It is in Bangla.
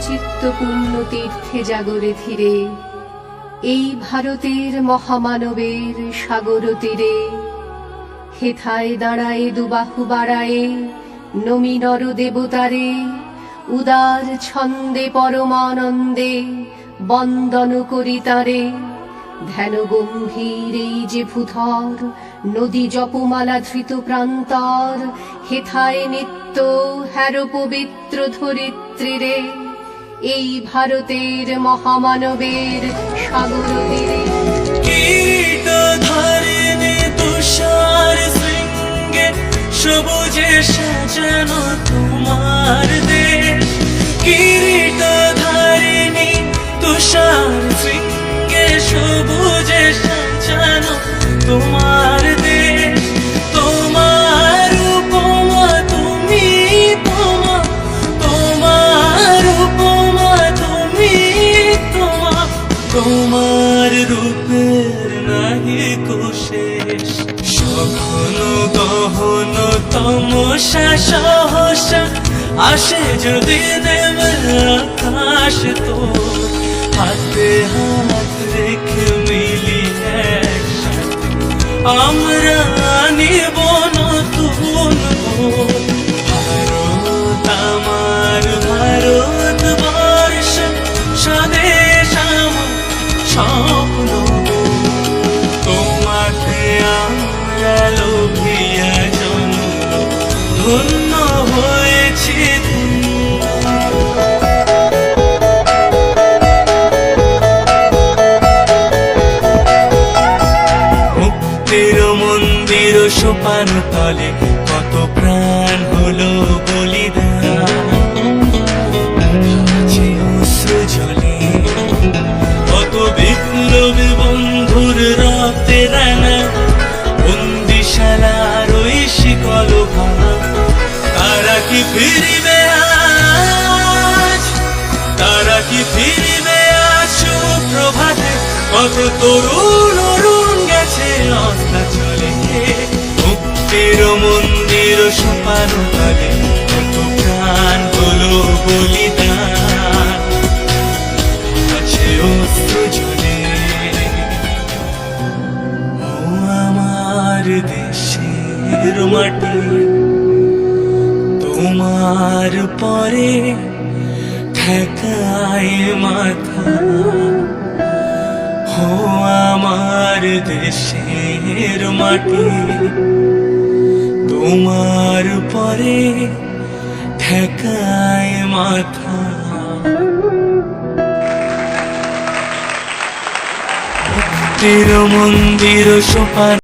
চিত্তপূর্ণ তীর্থে জাগরে ধীরে। এই ভারতের মহামানবের সাগর তীরে। হেথায় দাঁড়ায়ে দুবাহু বাড়ায়ে নমি নর দেবতারে উদার ছন্দে পরমানন্দে বন্দন করি তারে। ধ্যান গম্ভীর এই যে ভূধর, নদী জপমালা ধৃত প্রান্তর, হেথায় নিত্য হ্যার পবিত্র ধরিত্রীরে, এই ভারতের মহামানবের সাগর সবুজে সাজানো তোমার দেশ নাহি কোশেষ সঘন গহন তমসা সহসা আসে যদি দেব আকাশ তো। হাতে হাত রেখে মিলি একসাথে। আমরা নিব সোপান তলে কত প্রাণ হলো বলিদান? জলে কত বিপ্লবী বন্ধুর রক্তে রানা বন্দিশালার ওই শিকল তারা কি ফিরিবে আজ তারা কি ফিরিবে আজ প্রভাতে কত তরুণ অরুণ গেছে অস্তা মুক্তির মন্দির সোপান তলে কত প্রাণ হলো বলিদান। আছে আমার দেশের মাটি। তোমার পরে ঠেকায় মাথা। ও আমার দেশের মাটি। তোমার পরে ঠেকায় মাথা। ভক্তির মন্দির সোপান